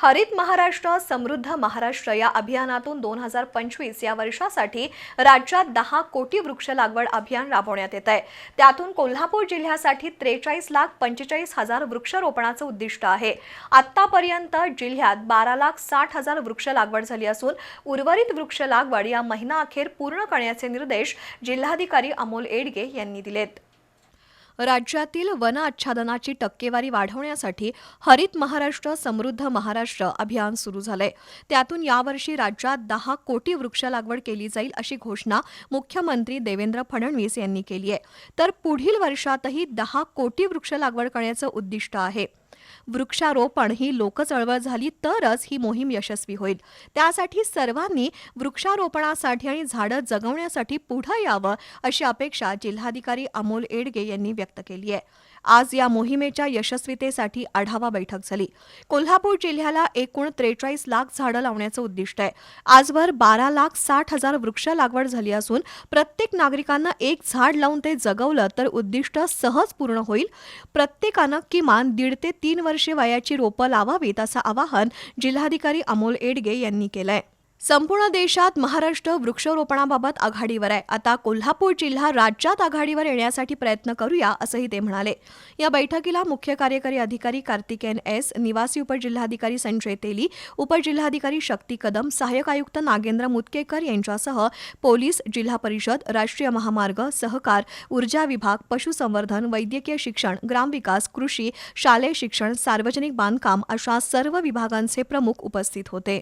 हरित महाराष्ट्र समृद्ध महाराष्ट्र या अभियानातून दोन हजार पंचवीस या वर्षासाठी राज्यात दहा कोटी वृक्ष लागवड अभियान राबवण्यात येत आहे. त्यातून कोल्हापूर जिल्ह्यासाठी त्रेचाळीस लाख पंचेचाळीस हजार वृक्षारोपणाचं उद्दिष्ट आहे. आतापर्यंत जिल्ह्यात बारा लाख साठ हजार वृक्ष लागवड झाली असून उर्वरित वृक्ष लागवड या महिना अखेर पूर्ण करण्याचे निर्देश जिल्हाधिकारी अमोल एडगे यांनी दिलेत. राज्यातील वन आच्छादनाची टक्केवारी वाढवण्यासाठी हरित महाराष्ट्र समृद्ध महाराष्ट्र अभियान सुरू झालंय. त्यातून यावर्षी राज्यात दहा कोटी वृक्ष लागवड केली जाईल अशी घोषणा मुख्यमंत्री देवेंद्र फडणवीस यांनी केली आहे. तर पुढील वर्षातही दहा कोटी वृक्ष लागवड करण्याचं उद्दिष्ट आहे. वृक्षारोपण ही लोकचळवळ झाली तरच ही मोहीम यशस्वी होईल. त्यासाठी सर्वांनी वृक्षारोपणासाठी आणि झाडं जगवण्यासाठी पुढं यावं अशी अपेक्षा जिल्हाधिकारी अमोल एडगे यांनी व्यक्त केली आहे. आज या मोहिमेच्या यशस्वीतेसाठी आढावा बैठक झाली. कोल्हापूर जिल्ह्याला एकूण त्रेचाळीस लाख झाडं लावण्याचं उद्दिष्ट आहे. आजवर बारा लाख साठ हजार वृक्ष लागवड झाली असून प्रत्येक नागरिकांना एक झाड लावून ते जगवलं तर उद्दिष्ट सहज पूर्ण होईल. प्रत्येकानं किमान दीड ते तीन वर्षे वयाची रोपं लावावीत असं आवाहन जिल्हाधिकारी अमोल एडगे यांनी केलंय. संपूर्ण देशात महाराष्ट्र वृक्षारोपणाबाबत आघाडीवर आहे. आता कोल्हापूर जिल्हा राज्यात आघाडीवर येण्यासाठी प्रयत्न करूया असंही ते म्हणाले. या बैठकीला मुख्य कार्यकारी अधिकारी कार्तिकेन एस निवासी उपजिल्हाधिकारी संजय तेली उपजिल्हाधिकारी शक्ती कदम सहाय्यक आयुक्त नागेंद्र मुतकेकर यांच्यासह पोलीस जिल्हा परिषद राष्ट्रीय महामार्ग सहकार ऊर्जा विभाग पशुसंवर्धन वैद्यकीय शिक्षण ग्रामविकास कृषी शालेय शिक्षण सार्वजनिक बांधकाम अशा सर्व विभागांचे प्रमुख उपस्थित होते.